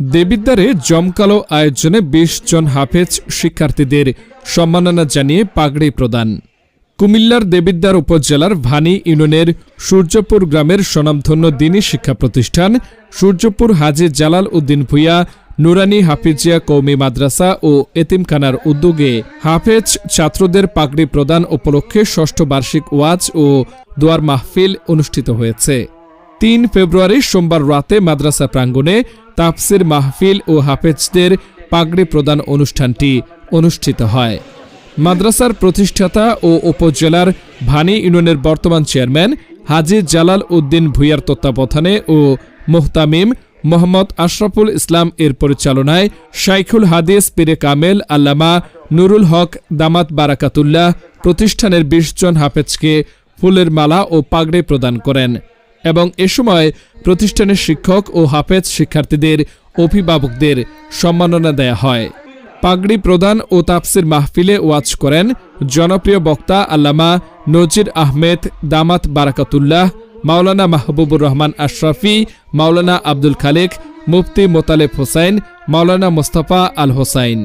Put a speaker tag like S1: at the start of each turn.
S1: দেবিদ্বারে জমকালো আয়োজনে বিশ জন হাফেজ শিক্ষার্থীদের সম্মাননা জানিয়ে পাগড়ি প্রদান। কুমিল্লার দেবিদ্বার উপজেলার ভানি ইউনিয়নের সূর্যপুর গ্রামের স্বনামধন্য দিনী শিক্ষা প্রতিষ্ঠান সূর্যপুর হাজি জালাল উদ্দিন ভুইয়া, নুরানি হাফিজিয়া কৌমি মাদ্রাসা ও এতিমখানার উদ্যোগে হাফেজ ছাত্রদের পাগড়ি প্রদান উপলক্ষে ষষ্ঠ বার্ষিক ওয়াজ ও দোয়ার মাহফিল অনুষ্ঠিত হয়েছে। তিন ফেব্রুয়ারি সোমবার রাতে মাদ্রাসা প্রাঙ্গণে তাফসির মাহফিল ও হাফেজদের পাগড়ি প্রদান অনুষ্ঠানটি অনুষ্ঠিত হয়। মাদ্রাসার প্রতিষ্ঠাতা ও উপজেলার ভানি ইউনিয়নের বর্তমান চেয়ারম্যান হাজি জালাল উদ্দিন ভুইয়ার তত্ত্বাবধানে ও মোহতামিম মোহাম্মদ আশরাফুল ইসলাম এর পরিচালনায় শাইখুল হাদিস পীরে কামেল আল্লামা নুরুল হক দামাত বারাকাতুল্লাহ প্রতিষ্ঠানের বিশ জন হাফেজকে ফুলের মালা ও পাগড়ি প্রদান করেন। এবং এ সময় প্রতিষ্ঠানের শিক্ষক ও হাফেজ শিক্ষার্থীদের অভিভাবকদের সম্মাননা দেয়া হয়। পাগড়ি প্রদান ও তাফসির মাহফিলে ওয়াজ করেন জনপ্রিয় বক্তা আল্লামা নজির আহমেদ দামাত বারাকাতুল্লাহ, মাওলানা মাহবুবুর রহমান আশরাফি, মাওলানা আব্দুল খালেক, মুফতি মোতালেব হোসাইন, মাওলানা মোস্তফা আল হোসাইন।